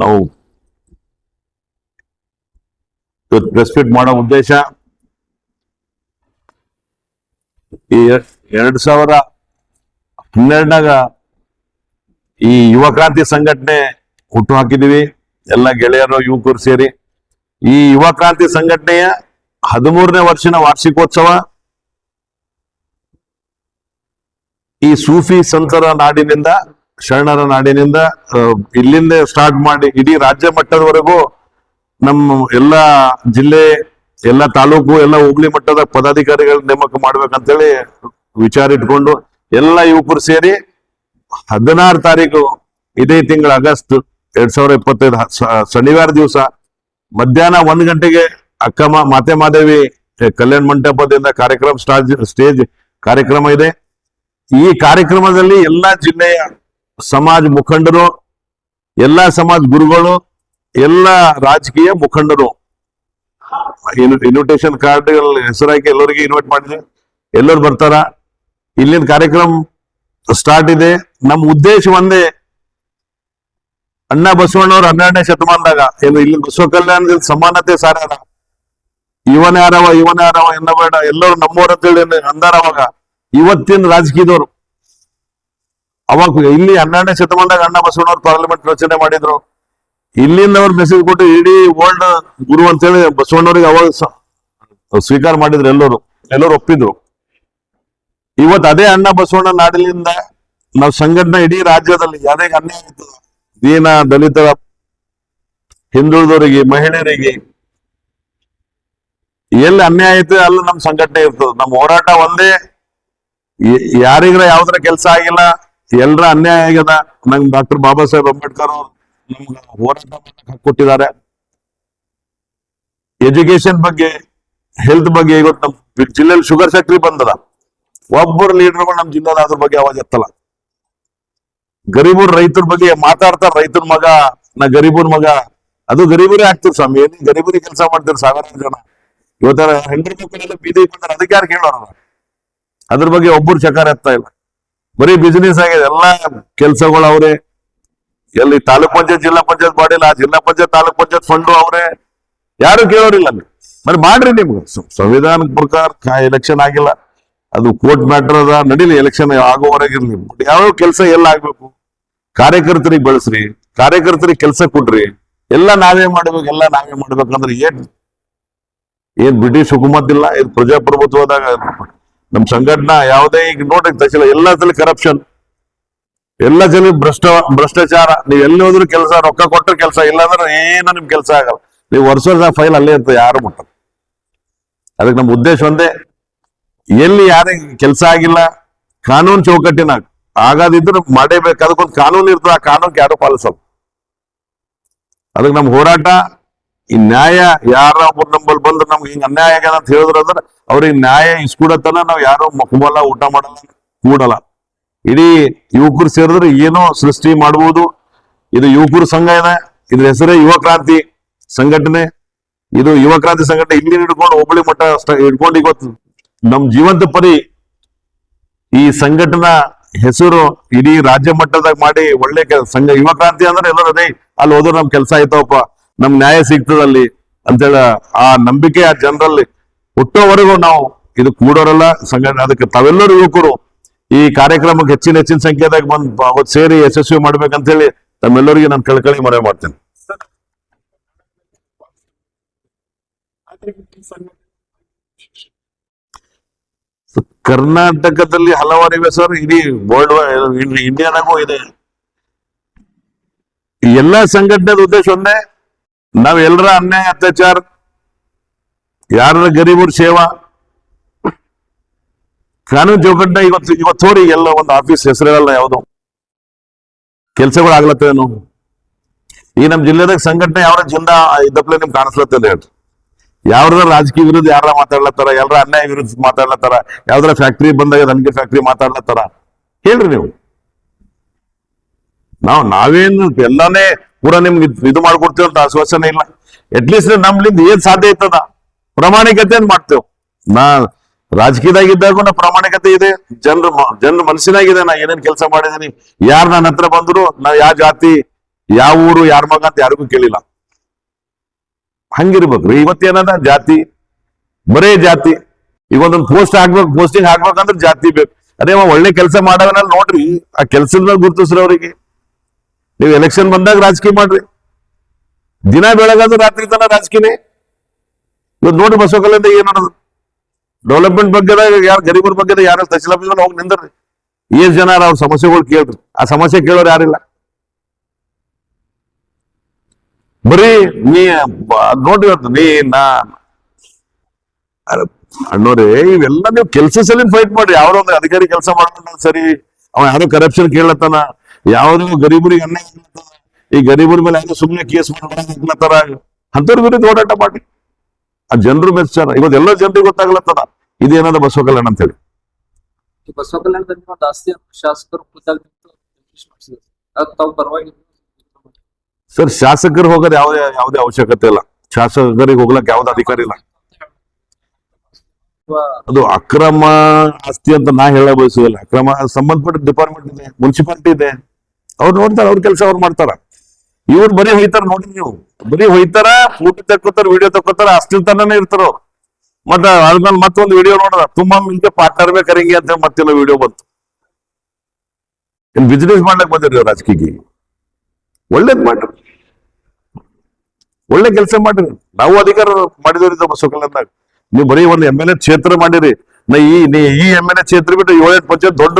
ನಾವು ಇವತ್ತು ಪ್ರೆಸ್ ಮಾಡೋ ಉದ್ದೇಶ ಈ ಎರ್- ಎರಡ್ ಸಾವಿರ ಹನ್ನೆರಡನಾಗ ಈ ಯುವ ಕ್ರಾಂತಿ ಸಂಘಟನೆ ಹುಟ್ಟು ಹಾಕಿದೀವಿ. ಎಲ್ಲ ಗೆಳೆಯರು, ಯುವಕರು ಸೇರಿ. ಈ ಯುವ ಕ್ರಾಂತಿ ಸಂಘಟನೆಯ ಹದಿಮೂರನೇ ವರ್ಷನ ವಾರ್ಷಿಕೋತ್ಸವ. ಈ ಸೂಫಿ ಸಂತರ ನಾಡಿನಿಂದ ಶರಣರ ನಾಡಿನಿಂದ ಇಲ್ಲಿಂದ ಸ್ಟಾರ್ಟ್ ಮಾಡಿ ಇಡೀ ರಾಜ್ಯ ಮಟ್ಟದವರೆಗೂ ನಮ್ಮ ಎಲ್ಲ ಜಿಲ್ಲೆ, ಎಲ್ಲ ತಾಲೂಕು, ಎಲ್ಲ ಹೋಬಳಿ ಮಟ್ಟದ ಪದಾಧಿಕಾರಿಗಳ ನೇಮಕ ಮಾಡ್ಬೇಕಂತೇಳಿ ವಿಚಾರ ಇಟ್ಕೊಂಡು ಎಲ್ಲ ಯುವಕರು ಸೇರಿ ಹದಿನಾರು ತಾರೀಕು ಇದೇ ತಿಂಗಳ ಆಗಸ್ಟ್ ಎರಡ್ ಸಾವಿರದ ಇಪ್ಪತ್ತೈದು ಶನಿವಾರ ದಿವಸ ಮಧ್ಯಾಹ್ನ ಒಂದ್ ಗಂಟೆಗೆ ಅಕ್ಕಮ್ಮ, ಮಾತೆ ಮಾದೇವಿ ಕಲ್ಯಾಣ ಮಂಟಪದಿಂದ ಕಾರ್ಯಕ್ರಮ ಸ್ಟೇಜ್ ಕಾರ್ಯಕ್ರಮ ಇದೆ. ಈ ಕಾರ್ಯಕ್ರಮದಲ್ಲಿ ಎಲ್ಲಾ ಜಿಲ್ಲೆಯ ಸಮಾಜ ಮುಖಂಡರು, ಎಲ್ಲಾ ಸಮಾಜ ಗುರುಗಳು, ಎಲ್ಲ ರಾಜಕೀಯ ಮುಖಂಡರು. ಇನ್ವಿಟೇಷನ್ ಕಾರ್ಡ್ ಹೆಸರಾಕಿ ಎಲ್ಲರಿಗೆ ಇನ್ವೈಟ್ ಮಾಡಿದೆ. ಎಲ್ಲರು ಬರ್ತಾರ? ಇಲ್ಲಿನ ಕಾರ್ಯಕ್ರಮ ಸ್ಟಾರ್ಟ್ ಇದೆ. ನಮ್ಮ ಉದ್ದೇಶ ಒಂದೇ, ಅಣ್ಣಾ ಬಸವಣ್ಣವ್ರ ಹನ್ನೆರಡನೇ ಶತಮಾನದಾಗ, ಏನು ಇಲ್ಲಿ ಬಸವ ಕಲ್ಯಾಣದಲ್ಲಿ ಸಮಾನತೆ ಸಾರ್ಯಾರ ಇವನ್ ಯಾರವ ಇವನ್ ಯಾರವ ಎನ್ನ ಬೇಡ ಎಲ್ಲರೂ ನಮ್ಮವರ ಅಂತೇಳಿ ಅಂದಾರ ಅವಾಗ ಇವತ್ತಿನ ರಾಜಕೀಯದವರು. ಅವಾಗ ಇಲ್ಲಿ ಹನ್ನೆರಡನೇ ಶತಮಾನದಾಗ ಅಣ್ಣ ಬಸವಣ್ಣವ್ರು ಪಾರ್ಲಿಮೆಂಟ್ ರಚನೆ ಮಾಡಿದ್ರು. ಇಲ್ಲಿಂದ ಅವ್ರು ಮೆಸೇಜ್ ಕೊಟ್ಟು ಇಡೀ ವರ್ಲ್ಡ್ ಗುರು ಅಂತೇಳಿ ಬಸವಣ್ಣವ್ರಿಗೆ ಅವಾಗ ಸ್ವೀಕಾರ ಮಾಡಿದ್ರು ಎಲ್ಲರೂ. ಎಲ್ಲರೂ ಒಪ್ಪಿದ್ರು. ಇವತ್ತು ಅದೇ ಅಣ್ಣ ಬಸವಣ್ಣ ನಾಡಿನಿಂದ ನಾವು ಸಂಘಟನೆ ಇಡೀ ರಾಜ್ಯದಲ್ಲಿ ಯಾರೇ ಅನ್ಯಾಯ ಇತ್ತು ದೀನ ದಲಿತರ ಹಿಂದುಳಿದವರಿಗೆ, ಮಹಿಳೆಯರಿಗೆ ಎಲ್ಲಿ ಅನ್ಯಾಯ ಐತೆ ಅಲ್ಲಿ ನಮ್ಮ ಸಂಘಟನೆ ಇರ್ತದೆ. ನಮ್ಮ ಹೋರಾಟ ಒಂದೇ. ಯಾರಿಗ್ರ ಯಾವ್ದ್ರ ಕೆಲಸ ಆಗಿಲ್ಲ ಎಲ್ರ ಅನ್ಯಾಯ ಆಗ್ಯದ. ನಂಗೆ ಡಾಕ್ಟರ್ ಬಾಬಾ ಸಾಹೇಬ್ ಅಂಬೇಡ್ಕರ್ ಅವರು ನಮ್ಗೆ ಹೋರಾಟ ಕೊಟ್ಟಿದ್ದಾರೆ. ಎಜುಕೇಶನ್ ಬಗ್ಗೆ ಹೆಲ್ತ್ ಬಗ್ಗೆ ಇವತ್ತು ನಮ್ಮ ಜಿಲ್ಲೆಯಲ್ಲಿ ಶುಗರ್ ಫ್ಯಾಕ್ಟ್ರಿ ಬಂದದ. ಒಬ್ಬರು ಲೀಡರ್ಗಳು ನಮ್ ಜಿಲ್ಲೆದ ಅದ್ರ ಬಗ್ಗೆ ಅವಾಜ್ ಎತ್ತಲ್ಲ. ಗರೀಬರ್ ರೈತರ ಬಗ್ಗೆ ಮಾತಾಡ್ತಾರ ರೈತರ ಮಗ, ನಾ ಗರೀಬರ್ ಮಗ. ಅದು ಗರೀಬರೇ ಆಗ್ತಿರ್ ಸ್ವಾಮಿ, ಏನ್ ಗರೀಬರಿ ಕೆಲಸ ಮಾಡ್ತೀರಿ ಸಾವಿರಾರು ಜನ. ಇವತ್ತರ ಹೆಂಡ್ರ ಮಕ್ಕಳೆಲ್ಲ ಬೀದಿ ಬಂದ್ರೆ ಅದಕ್ಕೆ ಯಾರು ಕೇಳೋರ ಅದ್ರ ಬಗ್ಗೆ ಒಬ್ಬರು ಚಕಾರ ಎತ್ತಾ ಇಲ್ಲ. ಬರೀ ಬಿಸಿನೆಸ್ ಆಗಿದೆ, ಎಲ್ಲ ಕೆಲ್ಸಗಳು ಅವರೇ. ಎಲ್ಲಿ ತಾಲೂಕ್ ಪಂಚಾಯತ್, ಜಿಲ್ಲಾ ಪಂಚಾಯತ್ ಮಾಡಿಲ್ಲ ಆ ಜಿಲ್ಲಾ ಪಂಚಾಯತ್, ತಾಲೂಕ್ ಪಂಚಾಯತ್ ಫಂಡು ಅವರೇ. ಯಾರು ಕೇಳೋರಿಲ್ಲ మరి ಮಾಡ್ರಿ ನಿಮ್ಗೆ. ಸಂವಿಧಾನ ಪ್ರಕಾರ ಎಲೆಕ್ಷನ್ ಆಗಿಲ್ಲ. ಅದು ಕೋರ್ಟ್ ಮ್ಯಾಟರ್ ಅದ, ನಡೀಲಿ ಎಲೆಕ್ಷನ್ ಆಗೋವರೆಗಿರ್ಲಿ ಯಾವ ಕೆಲಸ ಎಲ್ಲ ಆಗ್ಬೇಕು. ಕಾರ್ಯಕರ್ತರಿಗೆ ಬೆಳೆಸ್ರಿ, ಕಾರ್ಯಕರ್ತರಿಗೆ ಕೆಲಸ ಕೊಡ್ರಿ. ಎಲ್ಲ ನಾವೇ ಮಾಡ್ಬೇಕು, ಎಲ್ಲ ನಾವೇ ಮಾಡ್ಬೇಕಂದ್ರೆ ಏನ್? ಏನ್ ಬ್ರಿಟಿಷ್ ಹುಕುಮತ್ ಇಲ್ಲ ಇದು ಪ್ರಜಾಪ್ರಭುತ್ವದಾಗ ನಮ್ ಸಂಘಟನಾ ಯಾವುದೇ ಈಗ ನೋಡ್ರಿ ಎಲ್ಲ ಎಲ್ಲದಲ್ಲಿ ಕರಪ್ಷನ್ ಎಲ್ಲ ಜನ ಭ್ರಷ್ಟ, ಭ್ರಷ್ಟಾಚಾರ. ನೀವು ಎಲ್ಲಿ ಹೋದ್ರು ಕೆಲಸ, ರೊಕ್ಕ ಕೊಟ್ಟರೆ ಕೆಲಸ, ಇಲ್ಲಾಂದ್ರೆ ಏನು ನಿಮ್ ಕೆಲಸ ಆಗಲ್ಲ. ನೀವು ವರ್ಷದ ಫೈಲ್ ಅಲ್ಲೇ ಇರ್ತದೆ ಯಾರು ಮುಟ್ಟ ಅದಕ್ಕೆ ನಮ್ಮ ಉದ್ದೇಶ ಒಂದೇ, ಎಲ್ಲಿ ಯಾರಿಗೆ ಕೆಲಸ ಆಗಿಲ್ಲ, ಕಾನೂನು ಚೌಕಟ್ಟಿನಾಗ ಆಗಾದಿದ್ರು ಮಾಡೇಬೇಕು. ಅದಕ್ಕೊಂದು ಕಾನೂನು ಇರ್ತದೆ, ಆ ಕಾನೂನು ಯಾರು ಪಾಲಿಸಲ್ಲ. ಅದಕ್ಕೆ ನಮ್ಮ ಹೋರಾಟ ಈ ನ್ಯಾಯ ಯಾರ ಒಬ್ಬರು ನಂಬಲ್ಲಿ ಬಂದ್ರೆ ನಮ್ಗೆ ಹಿಂಗ ಅನ್ಯಾಯ ಆಗ್ಯದ ಅಂತ ಹೇಳಿದ್ರು ಅಂದ್ರೆ ಅವ್ರಿಗೆ ನ್ಯಾಯ ಇಸ್ಕೊಡತನ ನಾವು ಯಾರು ಮಕ್ಕಬಲ್ಲ ಊಟ ಮಾಡಲ್ಲ, ಕೂಡಲ್ಲ. ಇಡೀ ಯುವಕರು ಸೇರಿದ್ರೆ ಏನೋ ಸೃಷ್ಟಿ ಮಾಡಬಹುದು ಇದು ಯುವಕರು ಸಂಘ ಇದೆ. ಇದ್ರ ಹೆಸರೇ ಯುವ ಕ್ರಾಂತಿ ಸಂಘಟನೆ. ಇದು ಯುವ ಕ್ರಾಂತಿ ಸಂಘಟನೆ ಇಲ್ಲಿ ಹಿಡ್ಕೊಂಡು ಹೋಬಳಿ ಮಟ್ಟ ಹಿಡ್ಕೊಂಡು ಇವತ್ತು ನಮ್ ಜೀವಂತ ಪರಿ ಈ ಸಂಘಟನಾ ಹೆಸರು ಇಡೀ ರಾಜ್ಯ ಮಟ್ಟದಾಗ ಮಾಡಿ ಒಳ್ಳೆ ಸಂಘ ಯುವ ಕ್ರಾಂತಿ ಅಂದ್ರೆ ಎಲ್ಲರೂ ಅದೇ, ಅಲ್ಲಿ ಹೋದ್ರೆ ನಮ್ ಕೆಲಸ ಆಯ್ತವಪ್ಪ ನಮ್ ನ್ಯಾಯ ಸಿಗ್ತದಲ್ಲಿ ಅಂತೇಳಿ ಆ ನಂಬಿಕೆ ಆ ಜನರಲ್ಲಿ ಹುಟ್ಟೋವರೆಗೂ ನಾವು ಇದು ಕೂಡೋರಲ್ಲ ಸಂಘಟನೆ ಅದಕ್ಕೆ ತಾವೆಲ್ಲರೂ ಯುವಕರು ಈ ಕಾರ್ಯಕ್ರಮಕ್ಕೆ ಹೆಚ್ಚಿನ ಹೆಚ್ಚಿನ ಸಂಖ್ಯೆದಾಗ ಬಂದು ಸೇರಿ ಯಶಸ್ವಿ ಮಾಡ್ಬೇಕಂತ ಹೇಳಿ ತಮ್ಮೆಲ್ಲರಿಗೆ ನಾನು ಕಳ್ಕಳಿ ಮನವಿ ಮಾಡ್ತೇನೆ. ಕರ್ನಾಟಕದಲ್ಲಿ ಹಲವಾರು ಇವೆ ಸರ್, ಇಡೀ ವರ್ಲ್ಡ್ ಇಂಡಿಯಾದಾಗೂ ಇದೆ. ಎಲ್ಲಾ ಸಂಘಟನೆದ ಉದ್ದೇಶ ಒಂದೇ ನಾವ್ ಎಲ್ಲರ ಅನ್ಯಾಯ, ಅತ್ಯಾಚಾರ ಯಾರ ಗರೀಬರ ಸೇವಾ, ಕಾನೂನು ಚೌಕಟ್ಟ ಇವತ್ತು ಇವತ್ತು ತೋರಿ ಎಲ್ಲ ಒಂದು ಆಫೀಸ್ ಹೆಸರಿರಲ್ಲ ಯಾವುದು. ಕೆಲ್ಸಗಳು ಈ ನಮ್ ಜಿಲ್ಲೆದಾಗ ಸಂಘಟನೆ ಯಾವ ಜಿಲ್ಲಾ ಇದ್ದಪ್ಲೆ ನಿಮ್ಗೆ ಕಾಣಿಸ್ಲತ್ತದ ಹೇಳ್ರಿ. ಯಾವ್ದಾರ ರಾಜಕೀಯ ವಿರುದ್ಧ ಯಾರ ಮಾತಾಡ್ಲತ್ತಾರ ಎಲ್ಲರ ಅನ್ಯಾಯ ವಿರುದ್ಧ ಮಾತಾಡ್ಲತ್ತಾರ ಯಾವ್ದಾರ ಫ್ಯಾಕ್ಟ್ರಿ ಬಂದಾಗ ನನಗೆ ಫ್ಯಾಕ್ಟ್ರಿ ಮಾತಾಡ್ಲತ್ತಾರ. ಹೇಳ್ರಿ ನೀವು. ನಾವು ನಾವೇನು ಎಲ್ಲಾನೇ ಪೂರ ನಿಮ್ಗೆ ಇದು ಮಾಡ್ಕೊಡ್ತೀವಿ ಅಂತ ಆಶ್ವಾಸನೆ ಇಲ್ಲ. ಅಟ್ಲೀಸ್ಟ್ ನಮ್ಲಿಂದ ಏನ್ ಸಾಧ್ಯ ಇರ್ತದ? ಪ್ರಾಮಾಣಿಕತೆ ಮಾಡ್ತೇವೆ? ನಾ ರಾಜಕೀಯದಾಗಿದ್ದಾಗ ನಾ ಪ್ರಾಮಾಣಿಕತೆ ಇದೆ. ಜನರ ಜನರ ಮನಸ್ಸಿನಾಗಿದೆ. ನಾ ಏನೇನ್ ಕೆಲಸ ಮಾಡಿದೀನಿ. ಯಾರು ನನ್ನ ಹತ್ರ ಬಂದ್ರು, ನಾ ಯಾವ ಜಾತಿ, ಯಾವ ಊರು, ಯಾರ ಮಗ ಅಂತ ಯಾರಿಗೂ ಕೇಳಿಲ್ಲ. ಹಂಗಿರ್ಬೇಕ್ರಿ. ಇವತ್ತೇನದ ಜಾತಿ. ಬರೇ ಜಾತಿ. ಈಗ ಒಂದೊಂದು ಪೋಸ್ಟ್ ಹಾಕ್ಬೇಕು ಪೋಸ್ಟಿಂಗ್ ಹಾಕ್ಬೇಕಂದ್ರೆ ಜಾತಿ ಬೇಕು. ಅದೇ ಒಳ್ಳೆ ಕೆಲಸ ಮಾಡವನಲ್ಲಿ ನೋಡ್ರಿ. ಆ ಕೆಲಸದ ಗುರುತಿಸ್ರಿ ಅವರಿಗೆ. ನೀವು ಎಲೆಕ್ಷನ್ ಬಂದಾಗ ರಾಜಕೀಯ ಮಾಡ್ರಿ. ದಿನ ಬೆಳಗಾದ್ರೆ ರಾತ್ರಿ ತನ ರಾಜಕೀಯನೇ. ಇವತ್ತು ನೋಡಿ ಬಸವಕಲ್ಲಿಂದ ಏನ್ ಮಾಡೋದು ಡೆವಲಪ್ಮೆಂಟ್ ಬಗ್ಗೆ ಯಾರು ಗರೀಬರ ಬಗ್ಗೆ ಯಾರು ತಹಸೀಲ್ ಆಫೀಸ್ ಹೋಗಿ ನಿಂದ್ರಿ ಏನ್ ಜನ ಅವ್ರ ಸಮಸ್ಯೆಗಳು ಕೇಳ್ರಿ. ಆ ಸಮಸ್ಯೆ ಕೇಳೋರು ಯಾರಿಲ್ಲ. ಬರೀ ನೀ ನೋಡಿ ನೋಡ್ರಿ ಇವತ್ತು ನೀ, ನಾ ಅಣ್ಣೋರೇ, ಇವೆಲ್ಲ ನೀವು ಕೆಲಸ ಸಲಿಂದ ಫೈಟ್ ಮಾಡ್ರಿ. ಯಾರೋ ಒಂದು ಅಧಿಕಾರಿ ಕೆಲಸ ಮಾಡ್ತಾನ ಸರಿ, ಅವ ಯಾರೋ ಕರಪ್ಷನ್ ಕೇಳತ್ತಾನ. ಯಾವ್ದೋ ಗರೀಬರಿಗೆ ಅನ್ಯಾಯ ಆಗ್ಲತ್ತಾನ ಈ ಗರೀಬರ ಮೇಲೆ ಯಾರೋ ಸುಮ್ಮನೆ ಕೇಸ್ ಮಾಡ್ತಾರ? ಅಂತವ್ರ ವಿರುದ್ಧ ಓಡಾಟ ಮಾಡಿ. ಆ ಜನರು ಮೆಚ್ಚಾರ. ಇವತ್ತು ಎಲ್ಲ ಜನರಿಗೆ ಗೊತ್ತಾಗ್ಲತ್ತದ. ಇದೇನದ ಬಸವ ಕಲ್ಯಾಣ ಅಂತ ಹೇಳಿ ಬಸವ ಕಲ್ಯಾಣದಲ್ಲಿ ಒಂದು ಆಸ್ತಿ ಶಾಸಕರು ಸರ್ ಶಾಸಕರು ಹೋಗೋದು ಯಾವ್ದೇ ಯಾವ್ದೇ ಅವಶ್ಯಕತೆ ಇಲ್ಲ. ಶಾಸಕರಿಗೆ ಹೋಗ್ಲಕ್ ಯಾವ್ದು ಅಧಿಕಾರ ಇಲ್ಲ. ಅದು ಅಕ್ರಮ ಆಸ್ತಿ ಅಂತ ನಾ ಹೇಳ ಬಯಸುದಿಲ್ಲ ಅಕ್ರಮ ಸಂಬಂಧಪಟ್ಟ ಡಿಪಾರ್ಟ್ಮೆಂಟ್ ಇದೆ ಮುನ್ಸಿಪಾಲಿಟಿ ಇದೆ. ಅವ್ರು ನೋಡ್ತಾರ, ಅವ್ರ ಕೆಲಸ ಅವ್ರು ಮಾಡ್ತಾರ. ಇವ್ರು ಬರೀ ಹೊಯ್ತಾರ ನೋಡಿ ನೀವು. ಬರೀ ಹೊಯ್ತಾರ ಫೋಟೋ ತಕ್ಕೋತಾರ ವಿಡಿಯೋ ತಕ್ಕೋತಾರ ಅಷ್ಟಿಲ್ ತನನೇ ಇರ್ತಾರ. ಮತ್ತ ಅದ್ಮೇಲೆ ಮತ್ತೊಂದು ವಿಡಿಯೋ ನೋಡದ ತುಂಬಾ ಮಿಂಚೆ ಪಾರ್ಟ್ನರ್ ಬೇಕಾರಿಂಗಿ ಅಂತ ಮತ್ತೆಲ್ಲ ವಿಡಿಯೋ ಬಂತು. ಬಿಸ್ನೆಸ್ ಮಾಡ್ಲಕ್ ಬಂದಿರಿ ರಾಜಕೀಯ ಒಳ್ಳೇದ್ ಮಾಡ್ರಿ. ಒಳ್ಳೆ ಕೆಲಸ ಮಾಡ್ರಿ. ನಾವು ಅಧಿಕಾರ ಮಾಡಿದವರಿದ್ದ ಬಸವ ಕಲ್ಯಾಣದಾಗ ನೀವು ಬರೀ ಒಂದು ಎಂ ಎಲ್ ಎ ಕ್ಷೇತ್ರ ಮಾಡಿರಿ. ನಾ ಈ ಈ ಎಂ ಎಲ್ ಎ ಕ್ಷೇತ್ರ ಬಿಟ್ಟು ಏಳೆಂಟು ಪಂಚಾಯತ್ ದೊಡ್ಡ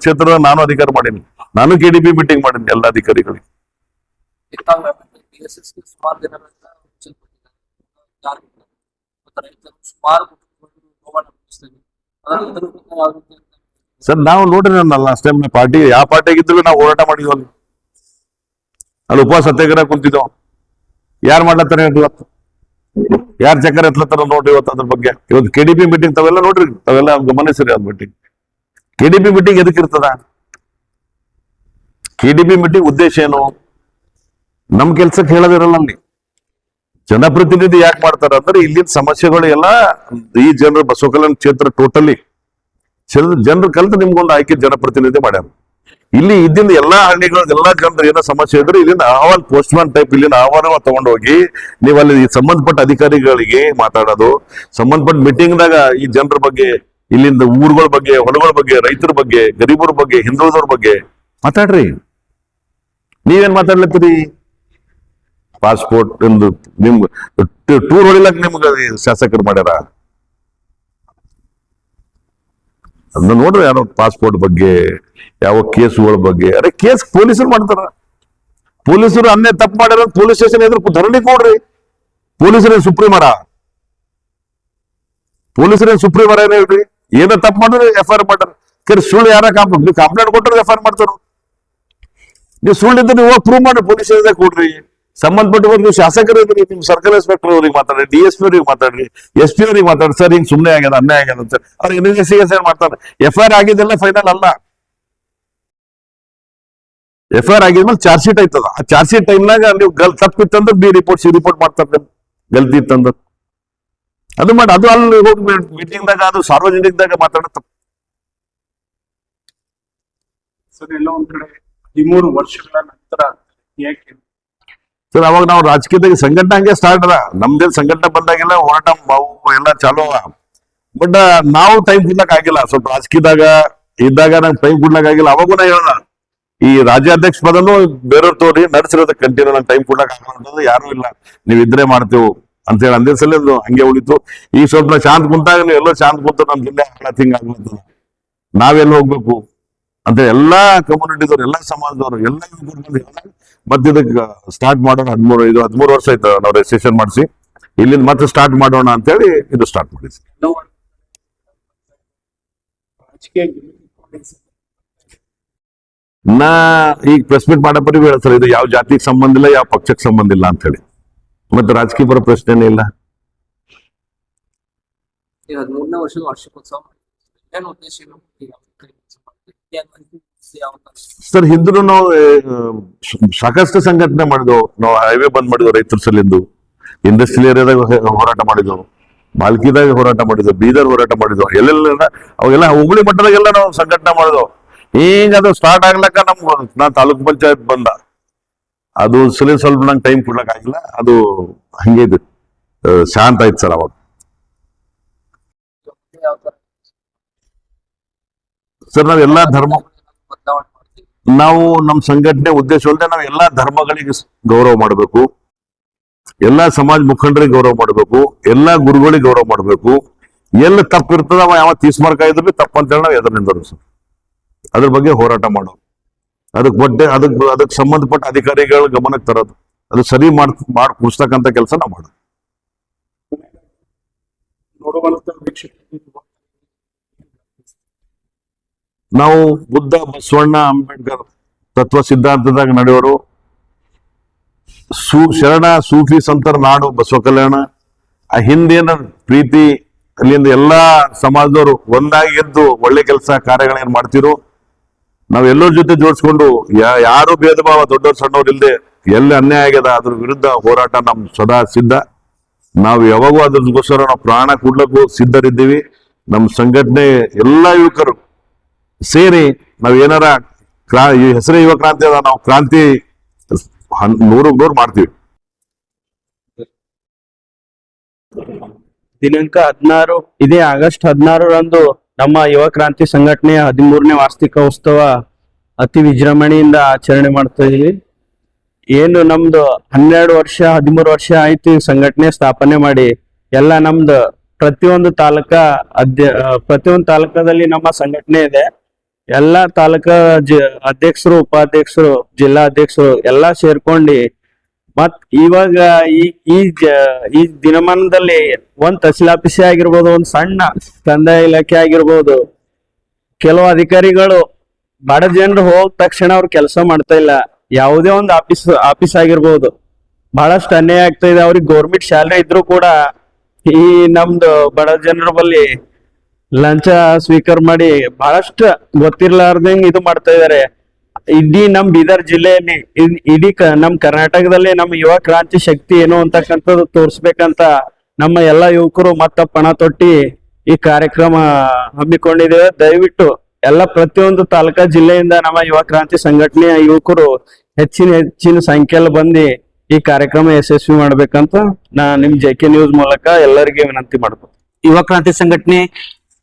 ಕ್ಷೇತ್ರ ನಾನು ಅಧಿಕಾರ ಮಾಡೀನಿ. ನಾನು ಕೆ ಡಿ ಪಿ ಮೀಟಿಂಗ್ ಮಾಡೀನಿ ಎಲ್ಲ ಅಧಿಕಾರಿಗಳಿಗೆ. ಸರ್, ನಾವು ನೋಡ್ರಿ ನನ್ನ ಲಾಸ್ಟ್ ಟೈಮ್ ಪಾರ್ಟಿ, ಯಾವ ಪಾರ್ಟಿ ಆಗಿದ್ರು ನಾವು ಹೋರಾಟ ಮಾಡಿದ್ವಿ ಅಲ್ಲಿ. ಉಪವಾಸ ಸತ್ಯಾಗ್ರಹ ಕುಂತಿದ್ದೆವು ಯಾರು ಮಾಡ್ಲತ್ತಾರ ಹೇಳ್ರಿ ಇವತ್ತು? ಯಾರು ಚಕ್ಕರ್ ಎತ್ಲತ್ತಾರ ನೋಡ್ರಿ ಇವತ್ತು ಅದ್ರ ಬಗ್ಗೆ? ಇವತ್ತು ಕೆ ಡಿ ಪಿ ಮೀಟಿಂಗ್ ತಾವೆಲ್ಲ ನೋಡ್ರಿ, ತಾವೆಲ್ಲ ಗಮನಿಸ್ರಿ ಅದ್ meeting K D P meeting ಎದಕ್ಕೆ ಇರ್ತದ? ಕೆ ಡಿ ಪಿ ಮೀಟಿಂಗ್ ಉದ್ದೇಶ ಏನು? ನಮ್ ಕೆಲ್ಸಕ್ಕೆ ಹೇಳೋದಿರಲ್ಲ ಅಲ್ಲಿ. ಜನಪ್ರತಿನಿಧಿ ಯಾಕೆ ಮಾಡ್ತಾರ ಅಂದ್ರೆ ಇಲ್ಲಿನ ಸಮಸ್ಯೆಗಳು ಎಲ್ಲ ಈ ಜನರು ಬಸವ ಕಲ್ಯಾಣ ಕ್ಷೇತ್ರ ಟೋಟಲಿ ಜನರು ಕಲಿತು ನಿಮ್ಗೊಂದು ಆಯ್ಕೆ ಜನಪ್ರತಿನಿಧಿ ಮಾಡ್ಯಾರ. ಇಲ್ಲಿ ಇದ್ದಿಂದ ಎಲ್ಲಾ ಹಳ್ಳಿಗಳ ಎಲ್ಲಾ ಜನರು ಏನೋ ಸಮಸ್ಯೆ ಇದ್ರೆ ಇಲ್ಲಿಂದ ಅಹವಾಲ್ ಪೋಸ್ಟ್ ಮ್ಯಾನ್ ಟೈಪ್ ಇಲ್ಲಿನ ಅಹವಾಲು ತಗೊಂಡೋಗಿ ನೀವು ಅಲ್ಲಿ ಸಂಬಂಧಪಟ್ಟ ಅಧಿಕಾರಿಗಳಿಗೆ ಮಾತಾಡೋದು. ಸಂಬಂಧಪಟ್ಟ ಮೀಟಿಂಗ್ ದಾಗ ಈ ಜನರ ಬಗ್ಗೆ, ಇಲ್ಲಿಂದ ಊರುಗಳ ಬಗ್ಗೆ, ಹೊಲಗಳ ಬಗ್ಗೆ, ರೈತರ ಬಗ್ಗೆ, ಗರೀಬರ ಬಗ್ಗೆ, ಹಿಂದುಳಿದವ್ರ ಬಗ್ಗೆ ಮಾತಾಡ್ರಿ. ನೀವೇನ್ ಮಾತಾಡ್ಲತ್ತೀರಿ? ಪಾಸ್ಪೋರ್ಟ್ ಒಂದು ನಿಮ್ಗೆ ಟೂರ್ ಹೊಡಿಲಕ್ ನಿಮ್ಗೆ ಶಾಸಕರು ಮಾಡ್ಯಾರ. ಅದನ್ನ ನೋಡ್ರಿ ಯಾರೋ ಪಾಸ್ಪೋರ್ಟ್ ಬಗ್ಗೆ, ಯಾವ ಕೇಸ್ಗಳ ಬಗ್ಗೆ. ಅರೆ ಕೇಸ್ ಪೊಲೀಸರು ಮಾಡ್ತಾರ. ಪೊಲೀಸರು ಅನ್ನೇ ತಪ್ಪು ಮಾಡ್ಯಾರ ಪೊಲೀಸ್ ಸ್ಟೇಷನ್ ಎದುರು ಧರಣಿ ಕೊಡ್ರಿ. ಪೊಲೀಸರೇನ್ ಸುಪ್ರೀಮರ? ಪೊಲೀಸರೇನ್ ಸುಪ್ರೀಮರ ಏನ್ ಹೇಳ್ರಿ? ಏನ ತಪ್ಪು ಮಾಡಿದ್ರೆ ಎಫ್ ಐ ಆರ್ ಮಾಡ್ತಾರ ಕರೆ ಸುಳ್ಳು ಯಾರ ಕಂಪ್ಲೇಂಟ್ ನೀವು ಕಂಪ್ಲೇಂಟ್ ಕೊಟ್ಟರೆ ಎಫ್ ಆರ್ ಮಾಡ್ತಾರ ನೀವು ಸುಳ್ಳು ಇದ್ರೆ ನೀವು ಪ್ರೂವ್ ಮಾಡಿ ಪೊಲೀಸ್ ಸ್ಟೇಷನ್ ಕೊಡ್ರಿ. ಸಂಬಂಧಪಟ್ಟ ನೀವು ಶಾಸಕರು ನಿಮ್ ಸರ್ಕಲ್ ಇನ್ಸ್ಪೆಕ್ಟರ್ ಅವ್ರಿಗೆ ಮಾತಾಡ್ರಿ ಡಿ ಎಸ್ ಪಿ ಅವ್ರಿಗೆ ಮಾತಾಡ್ರಿ ಎಸ್ ಪಿ ಅವ್ರಿಗೆ ಮಾತಾಡ್ರಿ. ಸರ್, ಹಿಂಗ್ ಸುಮ್ಮನೆ ಆಗ್ಯದ, ಅನ್ಯಾಯ ಆಗ್ಯದ ಅಂತ ಅವ್ರು ಇನ್ವೆಸ್ಟಿಗೇಷನ್ ಮಾಡ್ತಾರೆ? ಎಫ್ ಐ ಆರ್ ಆಗಿದ್ದೆಲ್ಲ ಫೈನಲ್ ಅಲ್ಲ. ಎಫ್ ಐ ಆರ್ ಆಗಿದ್ಮೇಲೆ ಚಾರ್ಜ್ ಶೀಟ್ ಆಯ್ತದ. ಆ ಚಾರ್ಜ್ ಶೀಟ್ ಟೈಮ್ನಾಗ ನೀವು ಗಲ್ ತಪ್ಪಿತ್ತಂದ್ರೆ ಬಿ ರಿಪೋರ್ಟ್ ಸಿ ರಿಪೋರ್ಟ್ ಮಾಡ್ತಾರೆ ಗಲ್ತಿ ಇತ್ತಂದ್ರೆ ಅದು ಮಾಡಿ, ಅದು ಅಲ್ಲಿ ಹೋಗಿ ಮೀಟಿಂಗ್ ದಾಗ ಅದು ಸಾರ್ವಜನಿಕದಾಗ ಮಾತಾಡತ್ತ. ಸರ್, ಎಲ್ಲೋ ಒಂದ್ ಕಡೆ ಹದಿಮೂರು ವರ್ಷಗಳ ನಂತರ ಯಾಕೆ ಸರ್, ಅವಾಗ ನಾವು ರಾಜಕೀಯದಾಗ ಸಂಘಟನೆ ಹಂಗೆ ಸ್ಟಾರ್ಟ್ ಅದ. ನಮ್ದೇನ್ ಸಂಘಟನೆ ಬಂದಾಗೆಲ್ಲ ಹೋರಾಟ ಅವು ಎಲ್ಲ ಚಾಲು ಬಟ್ ನಾವು ಟೈಮ್ ಕೊಡ್ಲಕ್ ಆಗಿಲ್ಲ. ಸ್ವಲ್ಪ ರಾಜಕೀಯದಾಗ ಇದ್ದಾಗ ನಂಗೆ ಟೈಮ್ ಕೊಡ್ಲಕ್ ಆಗಿಲ್ಲ. ಅವಾಗೂ ನಾ ಹೇಳ ಈ ರಾಜ್ಯಾಧ್ಯಕ್ಷ ಪದನು ಬೇರೆಯವ್ರ ತೋರಿ ನಡೆಸಿರೋದ ಕಂಟಿನ್ಯೂ ನಂಗೆ ಟೈಮ್ ಕೊಡ್ಲಕ್ ಆಗಲ್ಲ ಯಾರು ಇಲ್ಲ. ನೀವ್ ಇದ್ರೆ ಮಾಡ್ತೇವು ಅಂತ ಹೇಳಿ ಅಂದೇ ಸಲ ಹಂಗೆ ಉಳಿತು. ಈ ಸ್ವಲ್ಪ ಶಾಂತ ಕುಂತಾಗ ನೀವು ಎಲ್ಲೋ ಶಾಂತ ಕುಂತ ನಮ್ ಜಿಲ್ಲೆ ಹಾಳತ್ ಹಿಂಗ ಆಗ್ಲತ್ತದ ನಾವೆಲ್ಲ ಹೋಗ್ಬೇಕು ಅಂತ ಎಲ್ಲಾ ಕಮ್ಯುನಿಟಿದವ್ರು ಎಲ್ಲಾ ಸಮಾಜದವರು, ಎಲ್ಲ ಇದಕ್ಕೆ ಸ್ಟಾರ್ಟ್ ಮಾಡೋಣ ಹದಿಮೂರು ಇದು ಹದಿಮೂರು ವರ್ಷ ಆಯ್ತು ನಾವು ರಿಜಿಸ್ಟ್ರೇಷನ್ ಮಾಡಿಸಿ. ಇಲ್ಲಿಂದ ಮತ್ತೆ ಸ್ಟಾರ್ಟ್ ಮಾಡೋಣ ಅಂತ ಹೇಳಿ ಇದು ಸ್ಟಾರ್ಟ್ ಗಿಮಿಕ್ ನಾ ಈಗ ಪ್ರೆಸ್ ಮೀಟ್ ಮಾಡೋ ಪರಿ ಹೇಳ್ತಾರೆ ಇದು ಯಾವ ಜಾತಿಗೆ ಸಂಬಂಧ ಇಲ್ಲ ಯಾವ ಪಕ್ಷಕ್ಕೆ ಸಂಬಂಧ ಇಲ್ಲ ಅಂತ ಹೇಳಿ ಮತ್ತೆ ರಾಜಕೀಯ ಬರೋ ಪ್ರಶ್ನೆನೇ ಇಲ್ಲ. ಹದಿಮೂರನೇ ವರ್ಷದ ವಾರ್ಷಿಕೋತ್ಸವ. ಏನು ಏನ್ ಉದ್ದೇಶ ಸರ್ ಹಿಂದೂ ನಾವು ಸಾಕಷ್ಟು ಸಂಘಟನೆ ಮಾಡಿದ್ವು ನಾವು ಹೈವೇ ಬಂದ್ ಮಾಡಿದ್ವು ರೈತರ ಸಲಿಂದು ಇಂಡಸ್ಟ್ರಿಯಲ್ ಏರಿಯಾದಾಗ ಹೋರಾಟ ಮಾಡಿದ್ವು ಮಾಲ್ಕಿದಾಗ ಹೋರಾಟ ಮಾಡಿದ್ವು ಬೀದರ್ ಹೋರಾಟ ಮಾಡಿದ್ವು ಎಲ್ಲೆಲ್ಲ ಅವಾಗೆಲ್ಲ ಹುಬ್ಳಿ ಮಟ್ಟದಾಗೆಲ್ಲ ನಾವು ಸಂಘಟನೆ ಮಾಡಿದ್ವು ಈಗ ಅದು ಸ್ಟಾರ್ಟ್ ಆಗ್ಲಕ್ಕ ನಮ್ಗೆ ನಾ ತಾಲೂಕ್ ಪಂಚಾಯತ್ ಬಂದ. ಅದು ಸಲ ಸ್ವಲ್ಪ ನಂಗೆ ಟೈಮ್ ಕೊಡ್ಲಕ್ ಆಗಿಲ್ಲ, ಅದು ಹಂಗೆ ಇದು. ಶಾಂತ ಆಯ್ತು ಸರ್ ಅವಾಗ. ಸರ್, ನಾವೆಲ್ಲಾ ಧರ್ಮ ನಾವು ನಮ್ಮ ಸಂಘಟನೆ ಉದ್ದೇಶ ಅಲ್ಲದೆ ನಾವು ಎಲ್ಲಾ ಧರ್ಮಗಳಿಗೆ ಗೌರವ ಮಾಡಬೇಕು. ಎಲ್ಲಾ ಸಮಾಜ ಮುಖಂಡರಿಗೆ ಗೌರವ ಮಾಡಬೇಕು. ಎಲ್ಲಾ ಗುರುಗಳಿಗೆ ಗೌರವ ಮಾಡಬೇಕು. ಎಲ್ಲ ಇರ್ತದೆ ಅವ ಯಾವ ತೀಸ್ಮಾರ್ಕ ಇದ್ರೂ ತಪ್ಪಂತೇಳಿ ನಾವು ಎದುರು ನಿಂದರು ಸರ್. ಅದ್ರ ಬಗ್ಗೆ ಹೋರಾಟ ಮಾಡೋದು. ಅದಕ್ಕೆ ಬಡ್ಡೆ ಅದಕ್ಕೆ ಅದಕ್ಕೆ ಸಂಬಂಧಪಟ್ಟ ಅಧಿಕಾರಿಗಳ ಗಮನಕ್ಕೆ ತರೋದು. ಅದು ಸರಿ ಮಾಡ್ ಮಾಡಿ ಕೂಡಿಸ್ತಕ್ಕಂಥ ಕೆಲಸ ನಾವು ಮಾಡೋದು. ನೋಡುವಂತ ನಾವು ಬುದ್ಧ ಬಸವಣ್ಣ ಅಂಬೇಡ್ಕರ್ ತತ್ವ ಸಿದ್ಧಾಂತದಾಗ ನಡೆಯೋರು. ಸೂ ಶರಣ ಸೂಫಿ ಸಂತರ ನಾಡು ಬಸವ ಕಲ್ಯಾಣ. ಆ ಹಿಂದೇನ ಪ್ರೀತಿ, ಅಲ್ಲಿಂದ ಎಲ್ಲಾ ಸಮಾಜದವರು ಒಂದಾಗಿ ಎದ್ದು ಒಳ್ಳೆ ಕೆಲಸ ಕಾರ್ಯಗಳೇನ್ ಮಾಡ್ತಿರೋ ನಾವ್ ಎಲ್ಲರ ಜೊತೆ ಜೋಡಿಸ್ಕೊಂಡು ಯಾರು ಭೇದ ಭಾವ ದೊಡ್ಡವ್ರು ಸಣ್ಣವ್ರು ಇಲ್ಲದೆ ಎಲ್ಲಿ ಅನ್ಯಾಯ ಆಗ್ಯದ ಅದ್ರ ವಿರುದ್ಧ ಹೋರಾಟ ನಮ್ ಸದಾ ಸಿದ್ಧ. ನಾವು ಯಾವಾಗೂ ಅದ್ರಗೋಸ್ಕರ ನಾವು ಪ್ರಾಣ ಕೊಡ್ಲಕ್ಕೂ ಸಿದ್ಧರಿದ್ದೀವಿ. ನಮ್ಮ ಸಂಘಟನೆ ಎಲ್ಲಾ ಯುವಕರು ಸೇರಿ ನಾವ್ ಏನಾರ ಕ್ರಾ ಹೆಸರೇ ಯುವ ಕ್ರಾಂತಿ ಅದ, ನಾವು ಕ್ರಾಂತಿ ನೂರಕ್ಕೆ ನೂರು ಮಾಡ್ತೀವಿ. ದಿನಾಂಕ ಹದಿನಾರು, ಇದೇ ಆಗಸ್ಟ್ ಹದಿನಾರರಂದು ನಮ್ಮ ಯುವ ಕ್ರಾಂತಿ ಸಂಘಟನೆಯ ಹದಿಮೂರನೇ ವಾರ್ಷಿಕೋತ್ಸವ ಅತಿ ವಿಜೃಂಭಣೆಯಿಂದ ಆಚರಣೆ ಮಾಡ್ತಾ ಇದೀವಿ. ಏನು ನಮ್ದು ಹನ್ನೆರಡು ವರ್ಷ, ಹದಿಮೂರು ವರ್ಷ ಆಯ್ತು ಸಂಘಟನೆ ಸ್ಥಾಪನೆ ಮಾಡಿ, ಎಲ್ಲ ನಮ್ದು ಪ್ರತಿಯೊಂದು ತಾಲೂಕ ಅಧ್ಯ ಪ್ರತಿಯೊಂದು ತಾಲೂಕದಲ್ಲಿ ನಮ್ಮ ಸಂಘಟನೆ ಇದೆ. ಎಲ್ಲಾ ತಾಲೂಕಾ ಜ, ಅಧ್ಯಕ್ಷರು, ಉಪಾಧ್ಯಕ್ಷರು, ಜಿಲ್ಲಾ ಅಧ್ಯಕ್ಷರು ಎಲ್ಲಾ ಸೇರ್ಕೊಂಡು ಮತ್ ಇವಾಗ ಈ ಈ ಈ ದಿನಮಾನದಲ್ಲಿ ಒಂದ್ ತಹಸೀಲ್ ಆಫೀಸೇ ಆಗಿರ್ಬೋದು, ಒಂದ್ ಸಣ್ಣ ಕಂದಾಯ ಇಲಾಖೆ ಆಗಿರ್ಬೋದು, ಕೆಲವು ಅಧಿಕಾರಿಗಳು ಬಡ ಜನರು ಹೋದ ತಕ್ಷಣ ಅವ್ರು ಕೆಲಸ ಮಾಡ್ತಾ ಇಲ್ಲ. ಯಾವುದೇ ಒಂದು ಆಫೀಸ್ ಆಫೀಸ್ ಆಗಿರ್ಬೋದು. ಬಹಳಷ್ಟು ಅನ್ಯಾಯ ಆಗ್ತಾ ಇದೆ. ಅವ್ರಿಗೆ ಗೌರ್ಮೆಂಟ್ ಶಾಲೆ ಇದ್ರು ಕೂಡ ಈ ನಮ್ದು ಬಡ ಜನರ ಬಳಿ ಲಂಚ ಸ್ವೀಕಾರ ಮಾಡಿ ಬಹಳಷ್ಟು ಗೊತ್ತಿರ್ಲಾರ್ದಂಗ್ ಇದು ಮಾಡ್ತಾ ಇದಾರೆ. ಇಡೀ ನಮ್ ಬೀದರ್ ಜಿಲ್ಲೆಯಲ್ಲಿ ಇಡೀ ನಮ್ ಕರ್ನಾಟಕದಲ್ಲಿ ನಮ್ಮ ಯುವ ಕ್ರಾಂತಿ ಶಕ್ತಿ ಏನು ಅಂತಕ್ಕಂಥದ್ದು ತೋರ್ಸ್ಬೇಕಂತ ನಮ್ಮ ಎಲ್ಲಾ ಯುವಕರು ಮತ್ತ ಪಣ ತೊಟ್ಟಿ ಈ ಕಾರ್ಯಕ್ರಮ ಹಮ್ಮಿಕೊಂಡಿದ್ದೇವೆ. ದಯವಿಟ್ಟು ಎಲ್ಲ ಪ್ರತಿಯೊಂದು ತಾಲೂಕಾ ಜಿಲ್ಲೆಯಿಂದ ನಮ್ಮ ಯುವ ಕ್ರಾಂತಿ ಸಂಘಟನೆಯ ಯುವಕರು ಹೆಚ್ಚಿನ ಹೆಚ್ಚಿನ ಸಂಖ್ಯೆಯಲ್ಲಿ ಬಂದು ಈ ಕಾರ್ಯಕ್ರಮ ಯಶಸ್ವಿ ಮಾಡ್ಬೇಕಂತ ನಾ ನಿಮ್ ಜೆ ಕೆ ನ್ಯೂಸ್ ಮೂಲಕ ಎಲ್ಲರಿಗೆ ವಿನಂತಿ ಮಾಡ್ತೀನಿ ಯುವ ಕ್ರಾಂತಿ ಸಂಘಟನೆ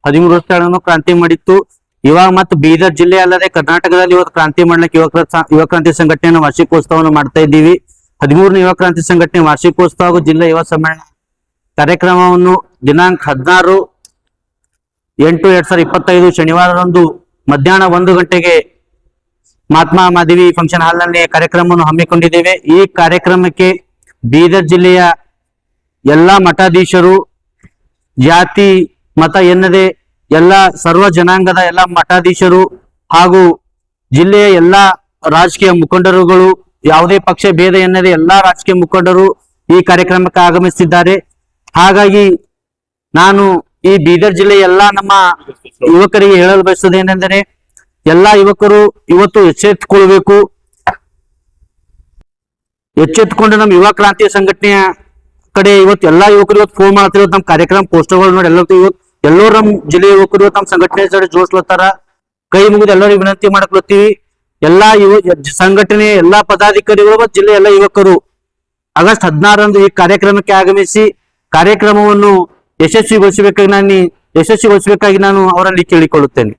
ಹದಿಮೂರು ವರ್ಷಗಳನ್ನು ಕ್ರಾಂತಿ ಮಾಡಿತ್ತು. ಇವಾಗ ಮತ್ತೆ ಬೀದರ್ ಜಿಲ್ಲೆ ಅಲ್ಲದೆ ಕರ್ನಾಟಕದಲ್ಲಿ ಇವತ್ತು ಕ್ರಾಂತಿ ಮಾಡ್ಲಿಕ್ಕೆ ಯುವಕ ಯುವ ಕ್ರಾಂತಿ ಸಂಘಟನೆಯನ್ನು ವಾರ್ಷಿಕೋತ್ಸವವನ್ನು ಮಾಡ್ತಾ ಇದ್ದೀವಿ. ಹದಿಮೂರನೇ ಯುವ ಕ್ರಾಂತಿ ಸಂಘಟನೆ ವಾರ್ಷಿಕೋತ್ಸವ ಹಾಗೂ ಜಿಲ್ಲಾ ಯುವ ಸಮ್ಮೇಳನ ಕಾರ್ಯಕ್ರಮವನ್ನು ದಿನಾಂಕ ಹದಿನಾರು ಎಂಟು ಎರಡ್ ಸಾವಿರದ ಇಪ್ಪತ್ತೈದು ಶನಿವಾರದಂದು ಮಧ್ಯಾಹ್ನ ಒಂದು ಗಂಟೆಗೆ ಮಹಾತ್ಮ ಮಾದೇವಿ ಫಂಕ್ಷನ್ ಹಾಲ್ನಲ್ಲಿ ಕಾರ್ಯಕ್ರಮವನ್ನು ಹಮ್ಮಿಕೊಂಡಿದ್ದೇವೆ. ಈ ಕಾರ್ಯಕ್ರಮಕ್ಕೆ ಬೀದರ್ ಜಿಲ್ಲೆಯ ಎಲ್ಲಾ ಮಠಾಧೀಶರು, ಜಾತಿ ಮತ ಎನ್ನದೆ ಎಲ್ಲ ಸರ್ವ ಜನಾಂಗದ ಎಲ್ಲ ಮಠಾಧೀಶರು ಹಾಗೂ ಜಿಲ್ಲೆಯ ಎಲ್ಲಾ ರಾಜಕೀಯ ಮುಖಂಡರುಗಳು, ಯಾವುದೇ ಪಕ್ಷ ಭೇದ ಎನ್ನದೆ ಎಲ್ಲಾ ರಾಜಕೀಯ ಮುಖಂಡರು ಈ ಕಾರ್ಯಕ್ರಮಕ್ಕೆ ಆಗಮಿಸುತ್ತಿದ್ದಾರೆ. ಹಾಗಾಗಿ ನಾನು ಈ ಬೀದರ್ ಜಿಲ್ಲೆಯ ಎಲ್ಲಾ ನಮ್ಮ ಯುವಕರಿಗೆ ಹೇಳಲು ಬಯಸುವುದು ಏನೆಂದರೆ, ಎಲ್ಲಾ ಯುವಕರು ಇವತ್ತು ಎಚ್ಚೆತ್ತುಕೊಳ್ಬೇಕು ಎಚ್ಚೆತ್ತುಕೊಂಡು ನಮ್ಮ ಯುವ ಕ್ರಾಂತಿಯ ಸಂಘಟನೆಯ ಕಡೆ ಇವತ್ತು ಎಲ್ಲಾ ಯುವಕರು ಇವತ್ತು ಫೋನ್ ಮಾಡ್ತಿರೋದು, ನಮ್ಮ ಕಾರ್ಯಕ್ರಮ ಪೋಸ್ಟರ್ಗಳು ನೋಡಿ ಎಲ್ಲರೂ ಇವತ್ತು ಎಲ್ಲರೂ ನಮ್ಮ ಜಿಲ್ಲೆ ಯುವಕರು ತಮ್ಮ ಸಂಘಟನೆ ಜೋಡಿಸ್ಲತ್ತಾರ. ಕೈ ಮುಗಿದು ಎಲ್ಲರಿಗೂ ವಿನಂತಿ ಮಾಡ್ಕೊಳ್ತೀವಿ. ಎಲ್ಲಾ ಯುವ ಸಂಘಟನೆ, ಎಲ್ಲಾ ಪದಾಧಿಕಾರಿಗಳು ಮತ್ತು ಜಿಲ್ಲೆ ಎಲ್ಲ ಯುವಕರು, ಆಗಸ್ಟ್ ಹದಿನಾರರಂದು ಈ ಕಾರ್ಯಕ್ರಮಕ್ಕೆ ಆಗಮಿಸಿ ಕಾರ್ಯಕ್ರಮವನ್ನು ಯಶಸ್ವಿಗೊಳಿಸಬೇಕಾಗಿ ನಾನು ಯಶಸ್ವಿಗೊಳಿಸಬೇಕಾಗಿ ನಾನು ಅವರಲ್ಲಿ ಕೇಳಿಕೊಳ್ಳುತ್ತೇನೆ.